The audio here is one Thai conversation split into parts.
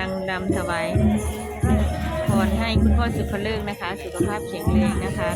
ำลังดำถวายพรให้คุณพ่อสุภเลิกนะคะ สุขภาพแข็งแรงนะคะ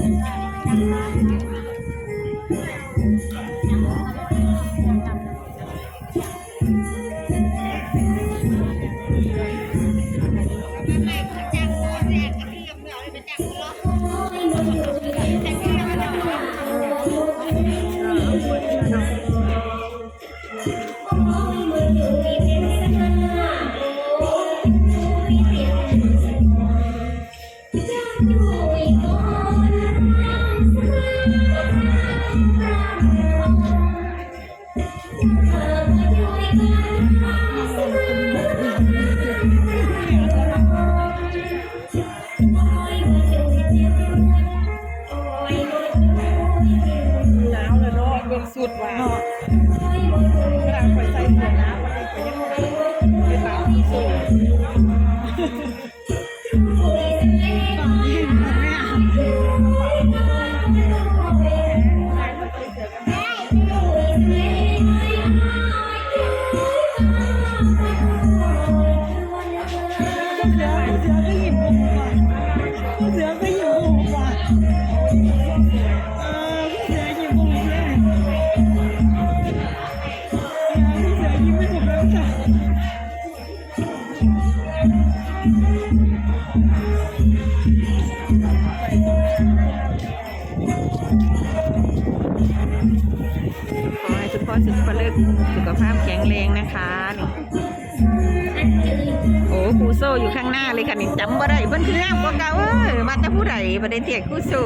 เลยค่ะนี่จำบ่ได้เพิ่นคืองามกว่าเก่าเอ้มาแต่ผู้ใดบ่ได้เตียกครูโซ่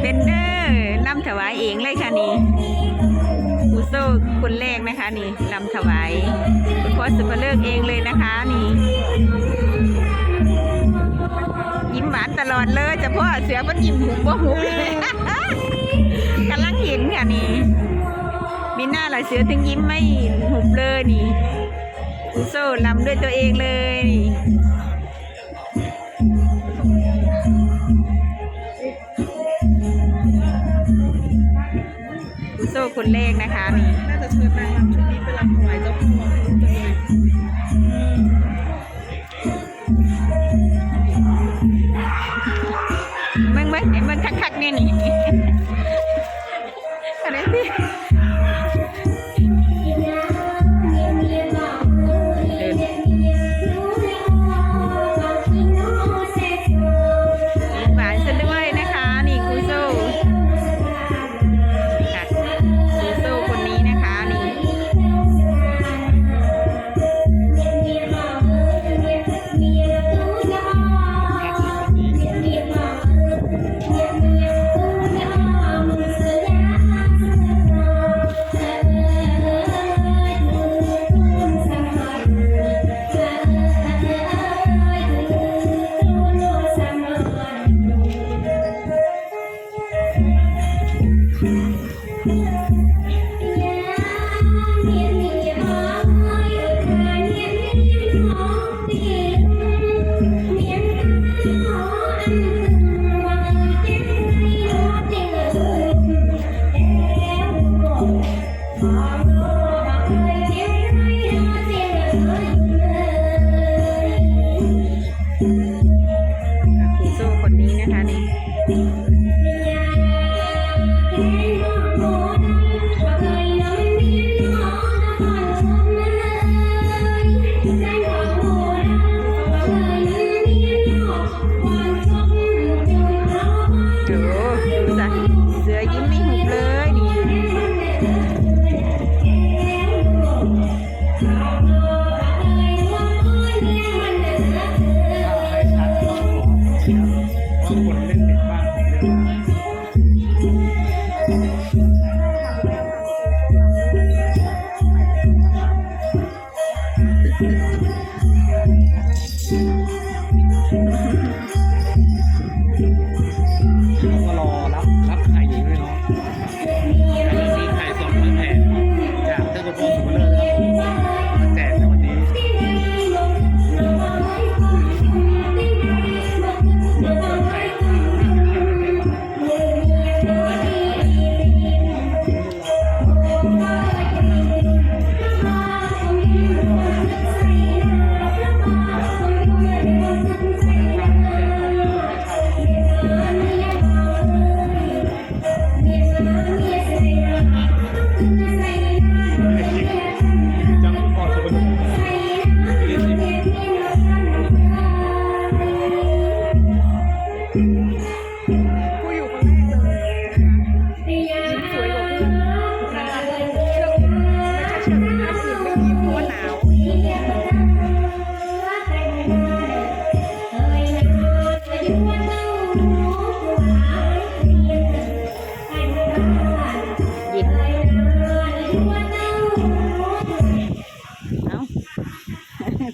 เป็นเด้อนำถวายเองเลยค่ะนี่ครูโซ่คนแรกนะคะนี่นำถวายคุณพ่อสุภเลิกเองเลยนะคะนี่ยิ้มหวานตลอดเลยเฉพาะเสือมันยิ้มหุบบ่หุบเลยกำลังเห็นค่ะนี่มีหน้าหลายเสือถึงยิ้มไม่หุบเลยนี่ครูโซ่ลำด้วยตัวเองเลยนี่ ครูโซ่คนแรกนะคะนี่น่าจะเชิญนางรำชุดนี้ไปรำถวายเจ้าพ่อจังเลยเบิ่งเบิ่งเห็นเบิ่งคักๆเนี่ยนี่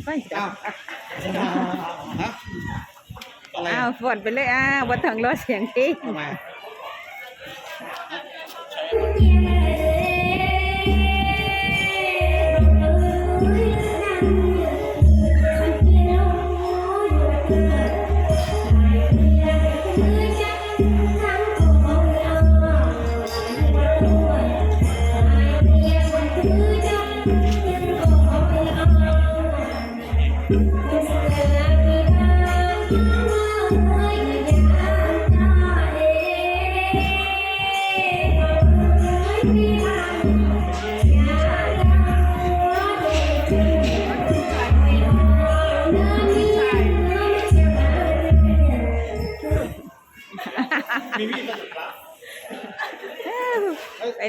ไปจับฮะอะไรอ้าวฝนไปเลยอ้าววัดถังรอเสียงเพลงทำไมมี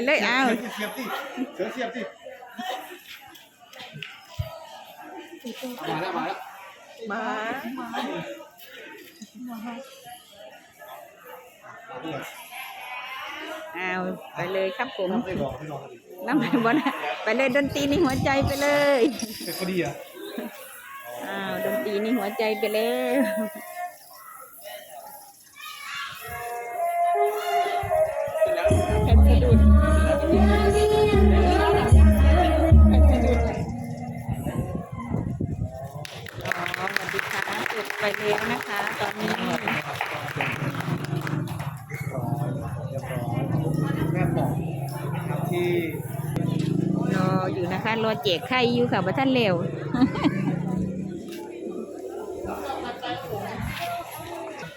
เลยอ้าวเสียบสิเสือเสียบสิมาแล้วมาแล้วมามาด้วยอ้าวไปเลยครับผมน้ำไม่บอกไม่บอกกันดิน้ำไปบนไปเลยดนตรีในหัวใจไปเลยเป็นพอดีอะอ้าวดนตรีในหัวใจไปเลย ไปแล้วนะคะ ตอนนี้เรียบร้อยเรียบร้อยขอบคุณแม่ปองนะครับที่รออยู่นะคะ รอแจกไข่อยู่ค่ะว่าท่านเร็ว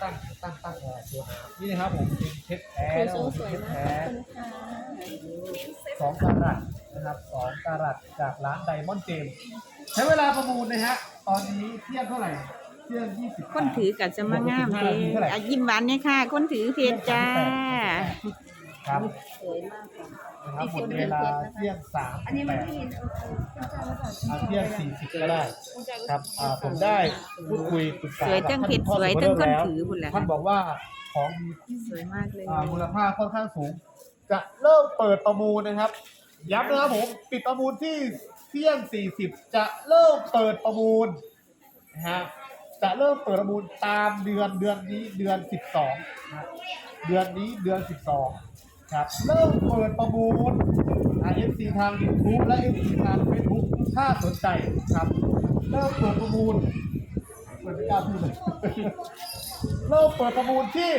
ตั้งตั้งตั้งตัวน้ำนี่นะครับผมเป็นเพชรแท้นะผมเป็นเพชรแท้สองกะรัตนะครับสองกะรัตจากร้านไดมอนด์เจมใช้เวลาประมูลนะฮะ ตอนนี้เที่ยงเท่าไหร่ เที่ยงยี่สิบคนถือกับจะมางามเพอะยิ้มหวานเนี่ยค่ะ คนถือเพจจ้า ครับสวยมากค่ะนะครับหมดเวลาเที่ยงสามอันนี้มันไม่เห็นเที่ยงสี่สิบก็ได้ครับอ่าผมได้พูดคุยปรึกษาสวยทั้งเพจสวยทั้งคนถือบุญแหละท่านบอกว่าของมีสวยมากเลยอ่ามูลค่าค่อนข้างสูง จะเริ่มเปิดประมูลนะครับย้ำนะครับผมปิดประมูลที่เที่ยง40จะเริ่มเปิดประมูลนะฮะ จะเริ่มเปิดประมูลตามเดือนเดือนนี้เดือน12นะเดือนนี้เดือน12ครับเริ่มเปิดประมูลอ่า FC ทาง YouTube และ FC ทาง Facebook ถ้าสนใจครับ เริ่มเปิดประมูลเปิดไม่กล้าพูดเลยเริ่มเปิดประมูลที่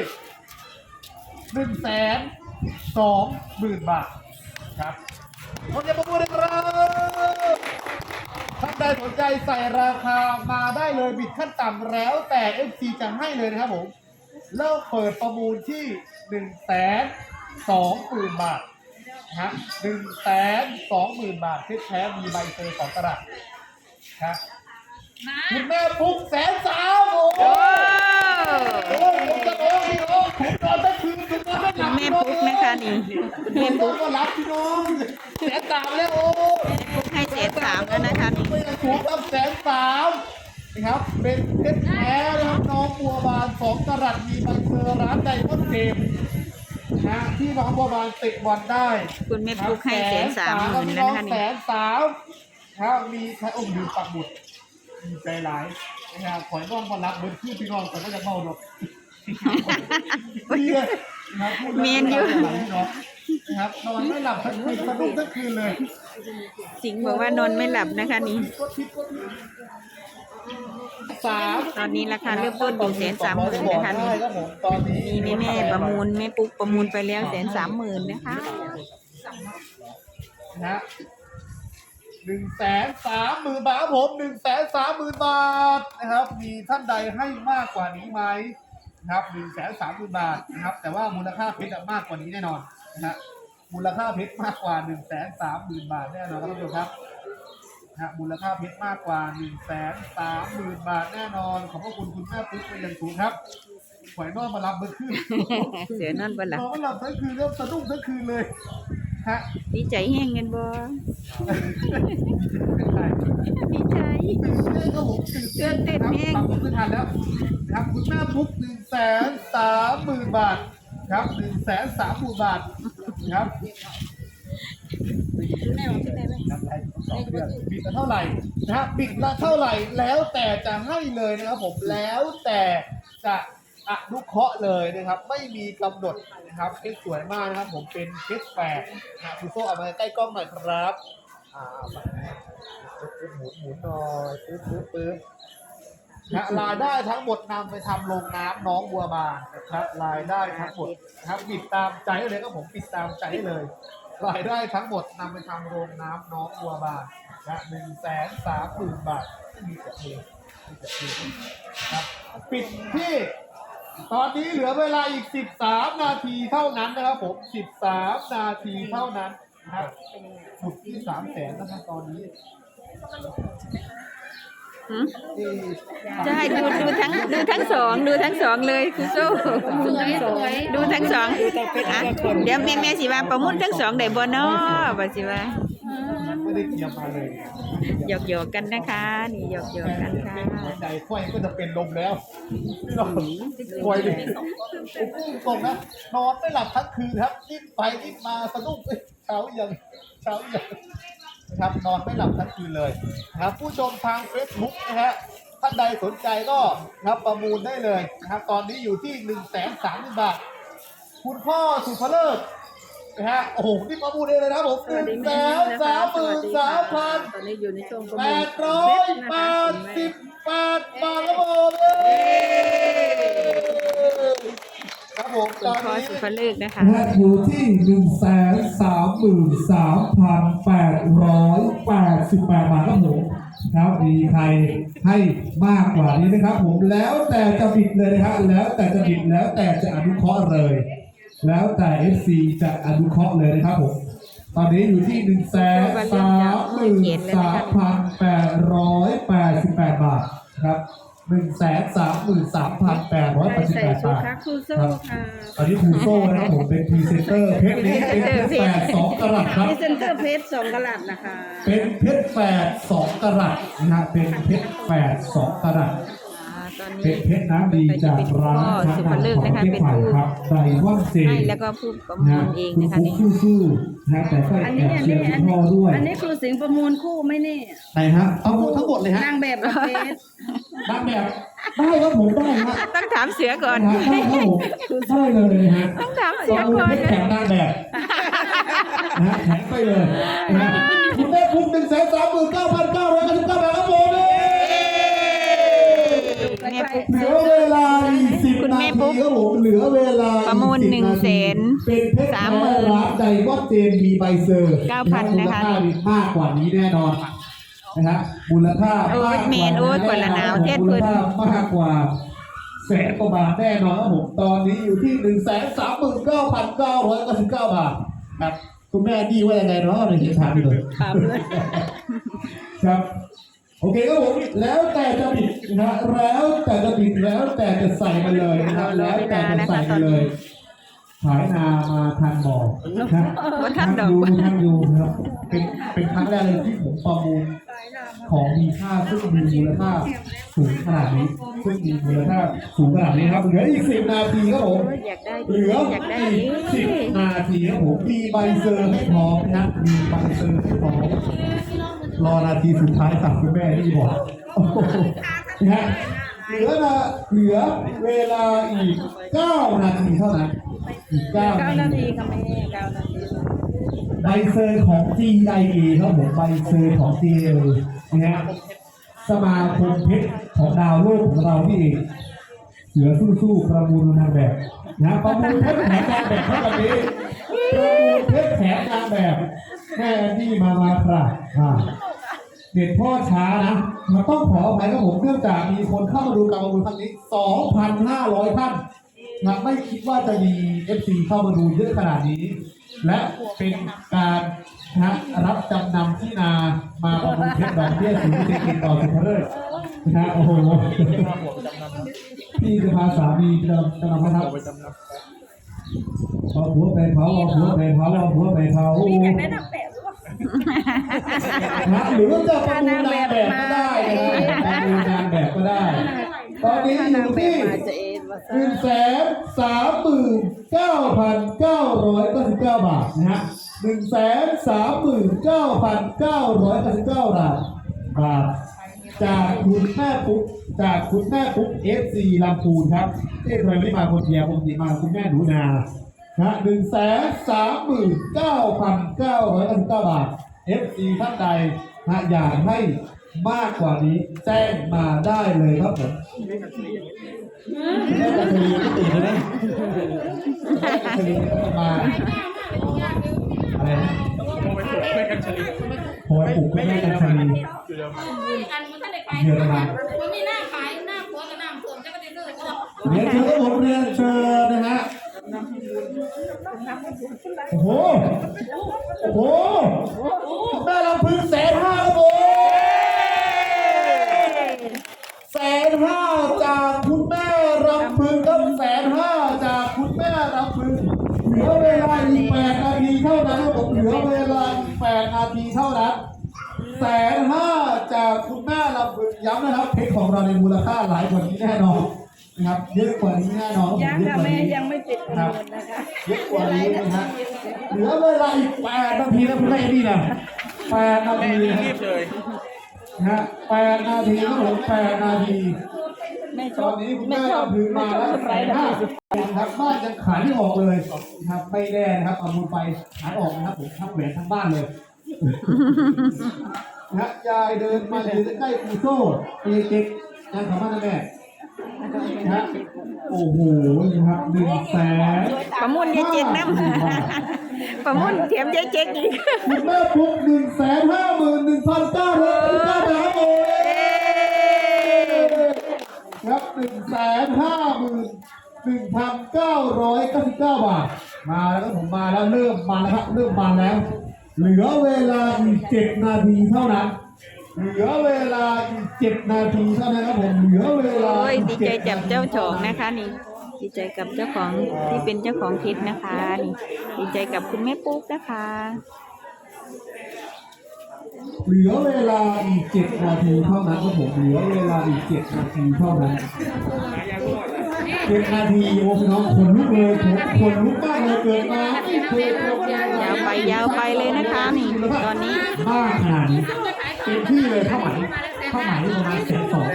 หนึ่งแสนสองหมื่นบาทครับขอเสียงประมูลเลยครับท่าน ใดสนใจใส่ราคามาได้เลยบิดขั้นต่ำแล้วแต่ FC จะให้เลยนะครับผมเริ่มเปิดประมูลที่หนึ่งแสนสองหมื่นบาทนะฮะหนึ่งแสนสองหมื่นบาทเพชรแท้มีใบเซอร์สองกระดัษครับคุณแม่ปุ๊กแสนสามโอ้โหโอ้โอ้ยผมจะโอ้พี่น้องผมนอนตั้งคืนถึงนอนไม่หคุลัณบแม่ปุ๊กนะคะนี่คุณแม่แม่ปุ๊ปุ๊กกก็รับพี่น้องแสนสามแล้วโอ้ปุ๊กให้เศษสามแล้วนะคะนี่ ไม่ถูกตั้งแสนสามนะครับ เป็นเพชรแท้นะครับน้องบัวบานสองกรัตมีใบเซอร์ร้านไดมอนด์เกมนะที่น้องบัวบานเตะบอลได้คุณแม่ปุ๊กให้เศษสามหมื่นพี่แล้วน้องนะคะแสนี่นสามครับมีใครอมดื่มปักหมุดดีใจหลายนะครับขอยนอนมารับเบิร์ดคือพี่น้องแต่ก็จะเมาดอกดีเลยนะครับพูดแล้วเมนอยู่หลับพี่น้องนะครับนอนไม่หลับทั้งคืนสะดุ้งทั้งคืนเลย สิงห์บอกว่านอนไม่หลับนะคะนี่ก็คิดก็คิดสาตอนนี้ราคาเริ่มต้นอยู่งแสนสามหมื่นนะคะนี่มีแม่แม่ประมูลแม่ปุ๊กประมูลไปแล้วแสนสามหมื่นนะคะนะฮะหนึ่งแสนสามหมื่นบาทครับผมหนึ่งแสนสามหมื่นบาทนะครับ มีท่านใดให้มากกว่านี้ไหมนะครับหนึ่งแสนสามหมื่นบาทนะครับ แต่ว่ามูลค่าเพชรมากกว่านี้แน่นอนนะฮะ มูลค่าเพชรมากกว่าหนึ่งแสนสามหมื่นบาทแน่นอนครับท่านผู้ชมครับนะฮะมูลค่าเพชรมากกว่าหนึ่งแสนสามหมื่นบาทแน่นอนขอบพระคุณคุณแม่ปุ๊กเป็นอย่างสูงครับหวยนอนมารับเบอร์ขึ้นเสือนอนบนหลันบอนไม่หลับทั้งคืนแล้วสะดุ้งทั้งคืนเลยฮะดีใจแห้งเงินบ่ดีใจตื่นเต้นครับผมตื่นเต้นตื่นเต้นแห้งครับผมไม่ทันแล้วนะครับคุณแม่ปุ๊กหนึ่งแสนสามหมื่นบาทครับหนึ่งแสนสามหมื่นบาท ครับครับให้สองเดือนบิดละเท่าไหร่นะครับบิดละเท่าไหร่แล้วแต่จะให้เลยนะครับผมแล้วแต่จะอนุเคราะห์เลยนะครับ ไม่มีกำหนดนะครับเพชรสวยมากนะครับ ผมเป็นเพชรแฝดนะคุณโซ่เอามาใกล้กล้องหน่อยครับอ่าหมุนหมุนหน่อยปึ๊บปึ๊บปึ๊บ นะรายได้ทั้งหมดนำไปทำโรงน้ำน้องบัวบานนะครับรายได้ทั้งหมดนะครับปิดตามใจได้เลยครับผมปิดตามใจได้เลย รายได้ทั้งหมดนำไปทำโรงน้ำน้องบัวบานนะหนึ่งแสนสามหมื่นบาทมีแต่เพลงมีแต่เพลงครับปิดที่ ตอนนี้เหลือเวลาอีก 13 นาทีเท่านั้นนะครับผม 13 นาทีเท่านั้นนะครับสุดที่3แสนนะครับตอนนี้หืมที่จะ ให้ดูดูทั้งดูทั้งสองดูทั้งสองเลยคุณโซ่สวยสวยดูทั้งสองอะเดี๋ยวแม่แม่สิว่าประมูลทั้งสองได้บ่เนาะบ่สิว่าไม่ได้เตรียมมาเลยหยอกหยอกๆกันนะคะนี่หยอกหยอกๆกันค่ะหัวใจค่อยก็จะเป็นลมแล้วพี่น้องป่วยดิผมพูดตรงนะนอนไม่หลับทั้งคืนครับนิ่ไปนิ่มาสะดุ้งเอ้ยเช้ายังเช้ายัง นะครับนอนไม่หลับทั้งคืนเลยนะครับผู้ชมทาง Facebook นะฮะท่านใดสนใจก็นะครับประมูลได้เลยนะครับตอนนี้อยู่ที่1นึ่งแสนสามหมื่นบาท คุณพ่อสุภเลิศนะฮะโอ้โหนี่ประมูลเองเลยนะครับผมหนึ่งแสนสามหมื่นสามพันตอนนี้อยู่ในช่วงประแปมูลดร้อยแปดสิบแปดบาทครับผมเย้ครับ ผมคุตณอนพ่อนี้สุภเลิกนะคะและอยู่ที่หนึ่งแสนสามหมื่นสามพันแปดร้อยแปดสิบแปดบาทครับผมครับมีใครให้มากกว่านี้นะครับ ผมแล้วแต่จะบิดเลยนะครับแล้วแต่จะบิดแล้วแต่จะอนุเคราะห์เลย แล้วแต่ FC จะอนุเคราะห์เลยนะครับผมตอนนี้อยู่ที่หนึ่งแสนสามหมื่นสามพันแปดร้อยแปดสิบแปดบาทครับ หนึ่งแสนสามหมื่นสามพันแปดร้อยแปดสิบใส่แปดชุดบาทคักคูโซ่ค่ะตอนนี้ครูโซ่นะครับผมเป็นพรีเซนเตอร์เพชรนี้เป็นเพชรแฝดสองกะรัตครับพรีเซนเตอร์เพชรสองกะลัดนะคะ เป็นเพชรแฝดสองกะรัตนะฮะเป็นเพชรแฝดสองกะรัต อ่าตอนเป็นี้นเพชรน้ำดีจากร้านพ่อช้างสุภนางเลิกของนะคะเทพเป็นฝ่ายผู้ครับไดว่อนเจให้แล้วก็ผู้ประมูนะลเองคุณนะคะครูนี่สู้ๆนะแต่ก็อันแอนี้บอันเชียนี้ร์คุอัณนพ่อนี้ด้วย อันนี้ครูสิงห์ประมูลคู่ไหมเนี่ยไหนฮะเอาทั้งหมดเลยฮะนางแบบประเภทนางแบบได้ครับผมได้ฮะต้องถามเสือก่อนได้ครับผมได้เลยนะฮะต้องถามสเสือองมืก่ออนเพชรแข็งนางแบบนะฮะแข็งไปเลยนะฮะคุณแม่คุณหนึ่งแสนสามหมื่นเก้าพันเก้าร้อยเก้าสิบเก้าบาทครับผมเย้ แม่ปุ๊ก เหลือเวลาอีกสิบคุณนาแม่ทีปุ๊กครับผมเหลือเวลาอีกประมูล10หนึ่งแสนเป็นเพชรสามหมื่นร้านไดมอนด์เจนมีใบเซอร์เก้าพันนะคะมูลค่ามีมากกว่านี้แน่นอนนะฮะมูลค่าโอ้ยมากกว่าแมนโอ้ยกว่าละหนาวเทศเพิ่มูนลค่ามากกว่าแสนกว่าบาทแน่นอนครับผมตอนนี้อยู่ที่หนึ่งแสนสามหมื่นเก้าพันเก้าร้อยเก้าสิบเก้าบาทครับคุณแม่ดีไว้ยังไงเนาะในที่ถามเลยถามเลยครับ โอเคครับผมแล้วแต่จะบิดนะฮะแล้วแต่จะบิดแล้วแต่จะใส่มาเลยนะครับแล้วแต่จะใส่มาเลย ขายนามาทางบ่อนะบ่ทันดอกดูทางดูนะครับเป็นเป็นครั้งแรกเลยที่ผมประมูลของมีค่าซึ่งมีมูลค่าสูงขนาดนี้ซึ่งมีมูลค่าสูงขนาดนี้ครับเหลืออีกสิบนาทีครับผมอยากได้เหลืออยากได้อีกสิบนาทีครับผมมีใบเซอร์ให้พร้อมนะมีใบเซอร์ให้พร้อมรอนาทีสุดท้ายสั่งคุณแม่ที่บอกโอ้โหนะฮะเหลือนะเหลือเวลาอีกเก้านาทีเท่านั้น อีกเก้านานาทีทีค่ะแม่เก้านาทีใบเซอร์ของ GIA ครับผมใบเซอร์ของ GIA นะฮะสมาคมเพชรของดาวโลกของเราที่เองเสือสู้ๆประมูลนางแบบนะประมูลเพชรแถมนางแบบเท่ากับนี้ประมูลเพชรแถมนางแบบแม่แอนดี้มามาครับอ่า เด็ดพ่อช้านะมันต้องขออภัยครับผมเนื่องจากมีคนเข้ามาดูการประมูลครั้งนี้ 2,500 ท่าน นะไม่คิดว่าจะมี FC เข้ามาดูเยอะขนาดนี้ และเป็นการนะรับจำนำที่นามาประมูลเพชรดอกเบี้ยสูงเจ็ดต่อสุภเลิศนะฮะโอ้โหพี่จะพาสามีจะจำนำไหมครับเอาหัวไปเผาเอาหัวไปเผาเอาหัวไปเผาอยากได้นางแบบหรือเปล่านะหรือว่าจะประมูลนางแบบก็ได้นะประมูลนางแบบก็ได้ ตอนนี้อยู่ที่ หนึ่งแสนสามหมื่นเก้าพันเก้าร้อยเก้าสิบเก้าบาทนะฮะหนึ่งแสนสามหมื่นเก้าพันเก้าร้อยเก้าสิบเก้าบาทบาทจากคุณแม่ปุ๊กจากคุณแม่ปุ๊กเอฟซีลำพูนครับเอ๊ะทำไมไม่มาคนเดียวผมดีมาคุณแม่หนูนานะหนึ่งแสนสามหมื่นเก้าพันเก้าร้อยเก้าสิบเก้าบาทเอฟซีท่านใดนะอยากให้ มากกว่านี้แจ้งมาได้เลยครับผมแม่กัชลีก็ตื่นแล้วนะแม่กัชลีก็ต้องมาอะไรนะโทรปลุกแม่กัชลีอันมันท่านได้ไปเดือนละมามันมีหน้าขายหน้าผัวกับหน้าผัวจะก็ได้เลิกก็เรียนเชิญครับผมเรียนเชิญนะฮะโอ้โหโอ้โหแม่ลำพึงแสนห้าครับผมแสนห้าจากคุณแม่ลำพึงครับแสนห้าจากคุณแม่ลำพึงเหลือเวลาอีกแปดนาทีเท่านั้นครับผมเหลือเวลาอีกแปดนาทีเท่านั้นแสนห้าจากคุณแม่ลำพึง ย้ำนะครับเพชรของเราในมูลค่าหลายกว่านี้แน่นอนนะครับเยอะกว่านี้แน่นอนยังเยอะค่ะกว่าแม่นี้ยังไม่ปิดประมูลนะคะเยอะกว่านี้นะฮะเหลือเวลาอีกแปดนาทีนะคุณแม่นี่นะแปดนาทีนะรีบเลยฮะแปดนาทีครับผมแปดนาทีแม่ชตออบนนี้คุณแม่แม่ชอบถือแม่มาชอแล้วบสไปแสนร์ห้าสุดครับบ้านยังขายไม่ออกเลยนะครับไม่แน่นะครับเอามือไปขายออกนะครับผมทั้งแหวนทั้งบ้านเลย นะฮะยายเดินมาอยู่ใกล้ปูโซ่เอเจ็กนั่งของบ้านนะแม่ฮะโอ้โหนะครับหนึ่งแสนประมูลยายเจ๊กน้ำประมูลเทียมยายเจ๊กอีกคุณแม่ปุ๊กหนึ่งแสนห้าหมื่นหนึ่งพันเก้าร้อยเก้าบาทโอครับหนึ่งแสนห้าหมื่นหนึ่งพันเก้าร้อยเก้าสิบเก้าบาท มาแล้วผมมาแล้วเริ่มมาแล้วครับเริ่มมาแล้ว เหลือเวลาอีกเจ็ดนาทีเท่านั้น เหลือเวลาอีกเจ็ดนาทีเท่านั้นครับผม เหลือเวลาโอ้ยอีดีกใจ7จับเจ้าของนะคะนี่ดีใจกับเจ้าของที่เป็นเจ้าของคลิปนะคะนี่ดีใจกับคุณแม่ปุ๊กนะคะ เหลือเวลาอีกเจ็ดนาทีเท่านั้นครับผม เหลือเวลาอีกเจ็ดนาทีเท่านั้น เจ็ดนาทีโอ้พี่น้องขนลุกเลยขนลุกมากเลยเกิดมาไม่เคยเจอเวลยาวไปยาวไปเลยนะคะนี่ตอนนี้มาขนาดนี้เต็มที่เลยผ้าไหมผ้าไหมประมาณแสนสอง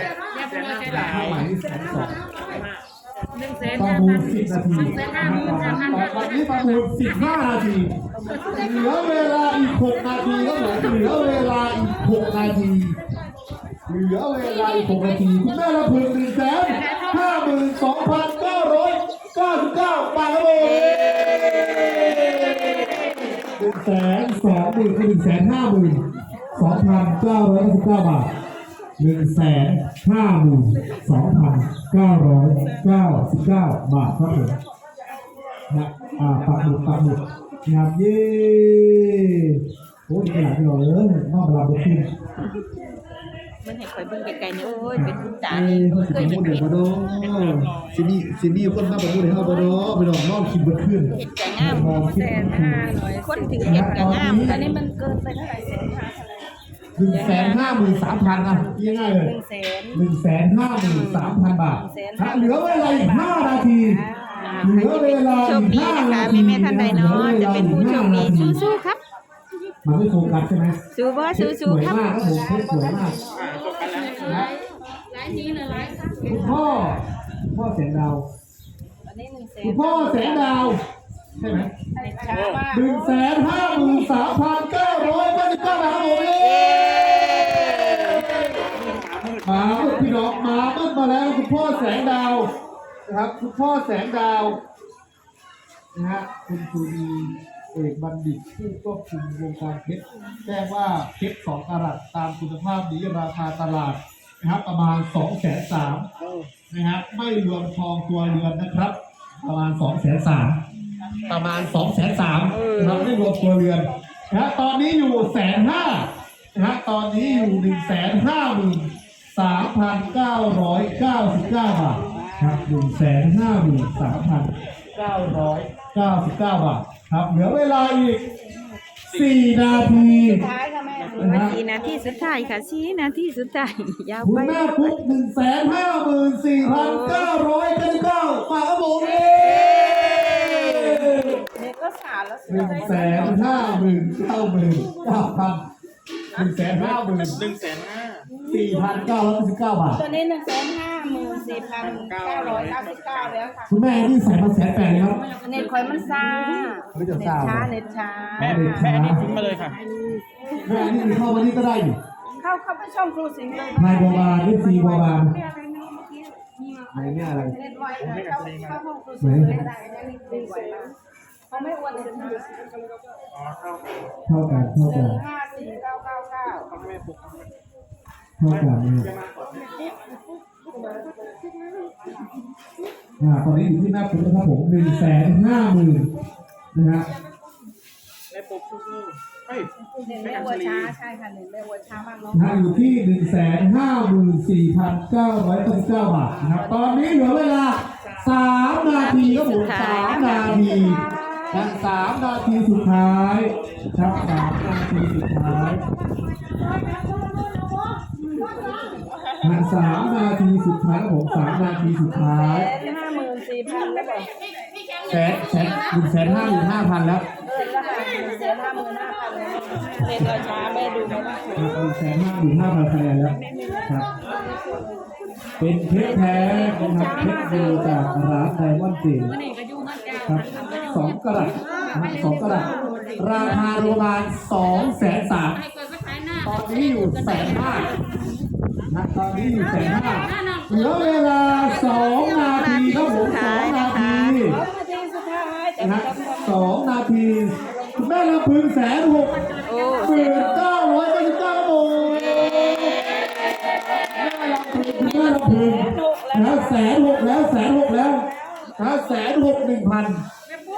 ผ้าไหมแสนสองหนึ่งแสนประมูลสิบนาทีตอนนี้ประมูลสิบห้านาทีเหลือเวลาอีกหกนาทีครับผมเหลือเวลาอีกหกนาทีเหลือเวลาอีกหกนาทีคุณแม่ละพึงหนึ่งแสน ห้าหมื่นสองพันเก้าร้อยเก้าสิบเก้าบาทครับผมหนึ่งแสนสองหมื่นคือหนึ่งแสนห้าหมื่นสองพันเก้าร้อยเก้าสิบเก้าบาทหนึ่งแสนห้าหมื่นสองพันเก้าร้อยเก้าสิบเก้าบาทครับผมนะอ่าปักหมุดปักหมุดนะครับเย้โอ้ยขนาดนี้เราเลยมอบเราไปขึ้น เบิ่งให้ข่อยเบิ่งไกลๆนี่โอ้ยเป็นคุณตาเอ้นี่ยเขาเคสิยเป็เห็นนผู้เด็กบ่เนาะสิมีสิมีคนมาประมูลให้เฮาบ่เนาะพี่น้องน้องคิดบ่ขึ้นเฮ็ดก็งามมองคิดแสบ่นขึ้นห้าร้อยคนถือเฮ็ดก็งามอันนี้มันเกินไปเท่าไหร่แสนห้าเท่าไหร่หนึ่งแสนห้าหมื่นสามพันอะง่ายๆเลยหนึ่งแสนหนึ่งแสนห้าหมื่นสามพันบาทแสนถ้าเหลือเวลาอีกห้านาทีอ่าเหลือเวลาโชอีคกดีห้านะคะนาทีแม่ๆท่านใดเนาะจะเป็นผู้โชคดีสู้ๆครับ มันไม่โฟกัสใช่ไหมสู้บ่สวยสู้ๆครับมากครับผมเพชรสวยมากหลายหลายทีเลยหลายครั้งคุณพ่อคุณพ่อแสงดาวอันนี้หนึ่งแสนคุณพ่อแสงดาวใช่ไหมช้ามากหนึ่งแสนห้าหมื่นสามพันเก้าร้อยเก้าสิบเก้าบาทครับผมเย้มาเมื่อพี่น้องมาเมื่อมาแล้วคุณพ่อแสงดาวนะครับ คุณพ่อแสงดาวนะฮะคุณครูดี เอกบัณฑิตผู้ควบคุมวงการเพชรแจ้งว่าเพชรสองกรัตตามคุณภาพนี้ราคาตลาดนะครับประมาณสองแสนสามนะครับไม่รวมทองตัวเรือนนะครับ ประมาณสองแสนสามประมาณสองแสนสามนะครับไม่รวมตัวเรือนนะตอนนี้อยู่แสนห้านะฮะตอนนี้อยู่หนึ่งแสนห้าหมื่นสามพันเก้าร้อยเก้าสิบเก้าบาทครับหนึ่งแสนห้าหมื่นสามพันเก้าร้อยเก้าสิบเก้าบาท ครับเหลือเวลาอีกสี่นาทีท้ายค่ะแม่นะมาฮะสี่นาทีสุดท้ายค่ะสี่นาทีสุดท้ายยาวคุณไปแม่ปุ๊บหนึ่งแสนห้าหมื่นสี่พันเก้าร้อยเก้าสิบเก้าฝากครับผมเองเด็กก็สามแล้วหนึ่งแสนห้าหมื่นเก้าหมื่นเก้าพัน หนึ่งแสนห้าหมื่นหนึ่งแสนห้าสี่พันเก้าร้อยสิบเก้าบาทตัวนี้หนึ่งแสนห้าหมื่นสี่พันเก้าร้อยเก้าสิบเก้าแล้วค่ะ คุณแม่นี่ใส่มาแสนแปดเลยครับ เน็ตคอยมันซ่าไม่จะเน็ตทราบช้าเน็ตช้า แม่แม่นี่ทิ้งมาเลยค่ะ แม่นี่เข้ามานี่ก็ได้อยู่เข้าเข้าไปช่องครูสิงห์เลยนายบัวบานนี่ซีบัวบานไหนเนี่ยอะไร เน็ตไวเลยเข้าเข้าห้องครูสิงห์เลยก็ได้อันนี้ดีไวมา กเขาไม่อ้วนเลยนะเท่ากันเท่าหกันึ่นงห้าสี่เก้าเก้าเก้าเท่ากันเนี่ยอ่าตอนนี้อยู่ที่หน้าปุ๊บนะครับผมหนึ่งแสนห้าหมื่นนะฮะในปุ๊บสู้ๆเฮ้ยเน็ตไม่อ้วนช้าใช่ค่ะเน็ตไม่อ้วนช้ามากเนาะนะฮะอยู่ที่หนึ่งแสนห้าหมื่นสี่พันเก้าร้อยเก้าสิบเก้าบาทนะครับตอนนี้เหลือเวลาสามนาทีครับผมสามนาที นะสามนาทีสุดท้ายครับสามนาทีสุดท้ายนะสามนาทีสุดท้ายครับผมสามนาทีสุดท้ายแสนห้าหมื่นสี่พันแล้วบอกแสนแสนหนึ่งแสนห้าหมื่นห้าพันแล้วเออแล้วค่ะหนึ่งแสนห้าหมื่นห้าพันแล้วเน็ตเราช้าแม่ดูไม่ได้หนึ่งแสนห้าหมื่นห้าพันคะแนนแล้วครับเป็นเพชรแท้นะครับเพชรดีจากร้านไดมอนด์เจมวันนี้ก็อยู่มาจ้าครับ สองกระดัษนะครับสองกระดัษราคาประมาณสองแสนสามให้คนก็ขายหน้าตอนนี้อยู่แสนห้านะตอนนี้อยู่แสนห้าเหลือเวลาสองนาทีครับผมสองนาทีสองนาทีสุดท้ายแต่นะไม่ต้องทำสองนาทีคุณแม่ลำพึงแสนหกโอ้หเสีมื่ยนเก้าร้อยเก้าสิบเก้าครับผมแม่ลำพึงแม่ลำพึงนะแสนหกแล้วแสนหกแล้วนะแสนหกหนึ่งพัน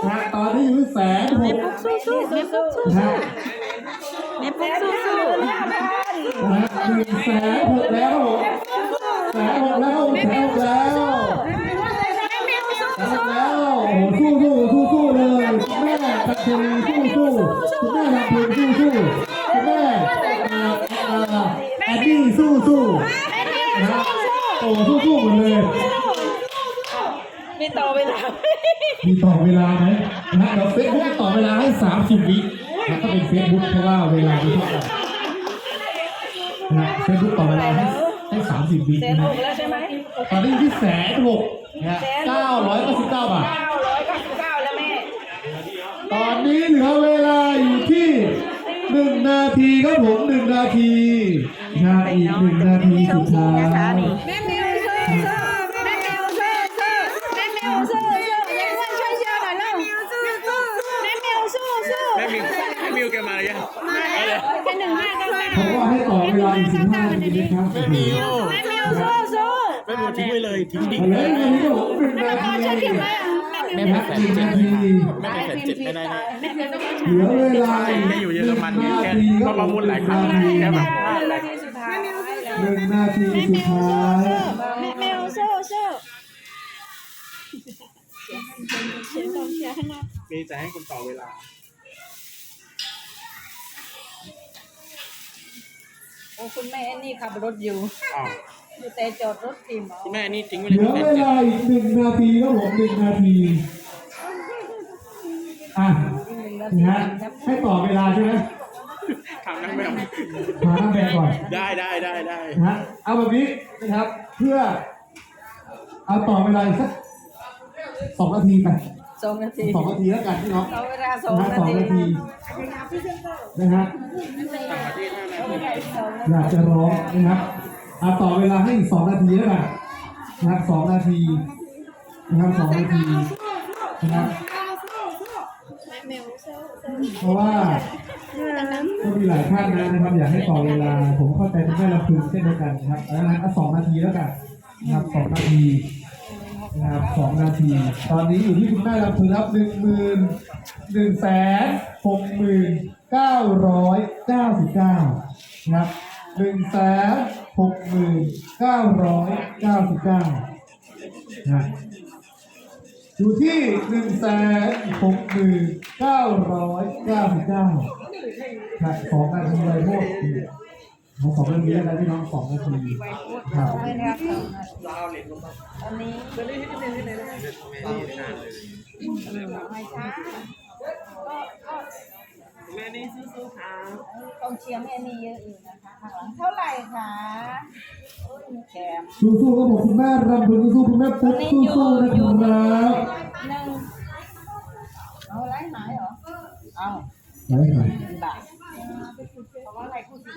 นะตอนนี้อยู่แสนหแม่กปุ๊กสู้ๆแม่ปุ๊กสู้นะๆแม่ปุ๊กสู้ๆนะหนึ่งแสนหกแล้วครับผมแสนหกแล้วครับผมแสนหกแล้วแสนหกแล้วโอ้โหสู้สู้สู้สู้เลยคุณแม่ตะเคียนสู้สู้คุณแม่ลำพึงสู้สู้คุณแม่เอ่อเอ่อแอนดี้สู้สู้นะโอ้สู้สู้หมดเลย มีต่อเวลา มีต่อเวลาไหมนะเดี๋ยวเฟซบุ๊กต่อเวลาให้สามสิบวินะถ้าเป็นเฟซ บุ๊กเพราะว่าเวลาไม่เท่ากันนะเฟซบุ๊กต่อเวลาให้ให้สามสิบวิแสนนะหกแล้วใช่ไหมตอนนี้อยู่ที่แสนหกนะเก้าร้อยเก้าสิบเก้าบาท เก้าเก้าเขาก็ให้ต่อเวลาอีกสิบห้านาทีนะครับโอ้โหแม่มิวสู้สู้แม่มิวทิ้งไว้เลยทิ้งดิ่งเหลืออีกนาทีครับผมหนึ่งนาทีช่วยเชียร์ไหมแม่มิวนะหนึ่งนาทีแม่มิวแสนเจ็ดไม่ได้นะแม่มิวต้องเหลือเวลาแกอยู่เยอรมันไงแกก็ประมูลหลายครั้งนะแกแบบพลาดหลายนาทีสุดท้ายหหนึ่งนาทีสุดท้ายแม่แมวโซ่โซ่เสียงกองเชียร์ข้างนอกมีจะให้คุณต่อเวลา อ้คุณแม่นี่ขับรถอยู่ อ้าวอยู่แต่จอดรถทีมเอาคุณแม่นี่ทิ้งไว้เหเลยลือเวลาอีกหนึ่งนาทีครับผมหนึ่งนาทีอะอีกหนึ่งนาทีนะฮะครับให้ต่อเวลาใช่ไหมทำนั่งไม่เอาหาน้ำแดงก่อน ได้ได้ได้ได้นะฮะเอาแบบนี้นะครับเพื่อ เอาต่อเวลาอีกสักสองนาทีไป สองนาทีสองนาทีแล้วกันพี่น้องเอาเวลาสองนะนาสองทีนาทีนะฮะต่างประเทศห้านาเอาทีเวลาอีกสองนาอยากทีจะร้องนะครับเอาต่อเวลาให้อีกสองนาทีแล้วกันนะครับสองนาทีนะครับสองนาทีนะครับเพราะว่าก็มีหลายท่านนะนะครับ อยากให้ต่อเวลา ผมเข้าใจคุณแม่ลำพึงเช่นเดียวกันนะครับแล้วนะเอาสองนาทีแล้วกันนะครับสองนาที นะครับสองนาที ตอนนี้อยู่ที่คุณแม่ลำพึงครับหนึ่งหมื่นหนึ่งแสนหกหมื่นเก้าร้อยเก้าสิบเก้านะครับหนึ่งแสนหกหมื่นเก้าร้อยเก้าสิบเก้านะอยู่ที่หนึ่งแสนหกหมื่นเก้าร้อยเก้าสิบเก้าครับสองนาทีไวโพดเอาสองนาทีแล้วกันพี่น้องสองนาทีครับไม่ได้ครับองนาทีอันนี้ไม่ช้าก็ก็แม่นี่สู้ๆครับกองเชียร์แม่นี่เยอะอยู่นะคะข้างหลังเท่าไหร่คะแถมสู้ๆครับผมคุณแม่รำพึงสู้คุณแม่ปุ๊บสู้ๆนะครับหนึ่งเอาไล่หายเหรอเอาไหนไหนบาทเพราะว่าอะไรพูดถึง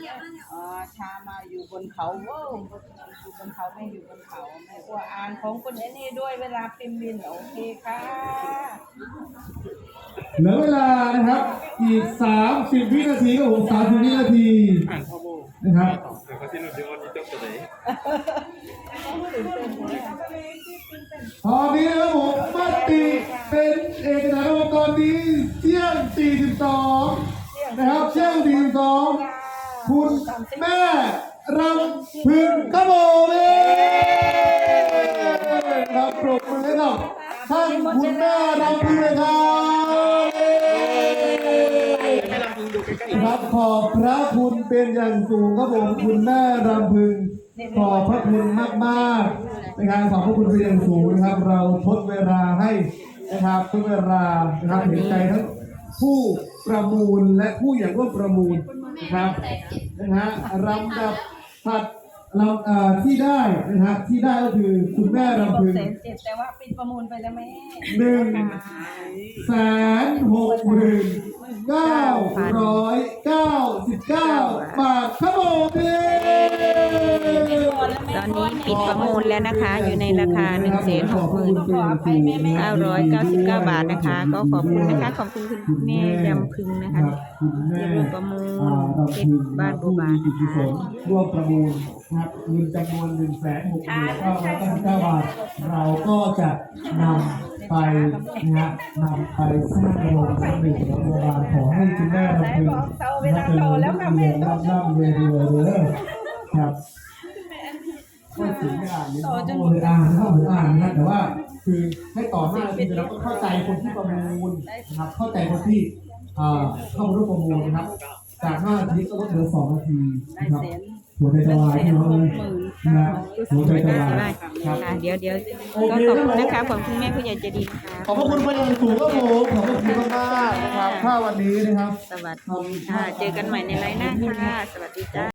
อ๋อชามาอยู่บนเขาเว้าวอยู่บนเขาไม่อยู่บนเขาแม่กลัวอ่านของคนไอ้นี่ด้วยเวลาพิมพ์บินโอเคค่ะเหลือเวลานะครับ อีก 30 วินาทีครับผม30วินาทีอ่านข้อมูลนะครับเดี๋ยวเขาที่หนุ่มเดี๋ยววันนี้จบจะไหนตอนนี้นะครับผมมติเป็นเอกสารครับตอนนี้เที่ยง42 คุณแม่รำพึงครับผมเองครับปรบมือให้กับท่านคุณแม่รำพึงเลยครับไม่ลำพึงดูใกล้ๆครับขอบพระคุณเป็นอย่างสูงครับผมคุณแม่รำพึงขอบพระคุณมากมากๆนะครับขอบพระคุณเป็นอย่างสูงนะครับ เราทดเวลาให้นะครับทดเวลานะครับเห็นใจทั้งผู้ประมูลและผู้อยากร่วมประมูล นะครับนะฮะลำดับถัดลำเอ่อที่ได้นะฮะที่ได้ก็คือคุณแม่รำพึงแสนเจ็ดแต่ว่าปิดประมูลไปแล้วแม่หนึ่งแสนหกหมื่นเก้าร้อยเก้าสิบเก้าบาทครับผมยตอนนี้ปิดประมูลแล้วนะคะ อยู่ในราคา1นึ่งแสนหกหมื่นเก้าร้อยเก้าสิบเก้าบาทนะคะ ก็ขอบคุณนะคะ ขอบคุณคุณแม่ยำพึงนะคะคุณแม่ที่มประมูลอ่าเราเก็คืบอบ้านบัวบานผู้มีจิตนะกุศคะลร่วมประมูลเงินจำนวนหนึ่งแสนหกหมื่นเก้าร้อยเก้าสิบเก้าบาท เราก็จะนำ ไปนะฮะนำไปสร้างโรงพยาบาลโรงพยาบาลขอให้คุณแม่รำพึงนะครับเป็นโรงเรียนร่ำร่ำรวยรวยเลยครับก็ถึงไม่อ่านเลยโอ้ยอ่านเข้าถึงอ่านนะแต่ว่า คือให้ต่อหน้าคือเราต้องเข้าใจคนที่ประมูลนะครับ เข้าใจคนที่เอ่อเข้ามาร่วมประมูลนะครับ จากห้านาทีก็ลดเหลือสองนาทีนะครับ หัวใจจะวายที่น้องเลยนะหัวใจจะวายครับค่ะเดี๋ยวเดี๋ยวก็ขอบคุณนะคะขอบคุณแม่ผู้ใหญ่ใจดีนะคะขอบพระคุณเป็นอย่างสูงครับผมขอบพระคุณมากๆนะครับถ้าวันนี้นะครับ สวัสดีค่ะ เจอกันใหม่ในไลน์หน้าค่ะ สวัสดีจ้า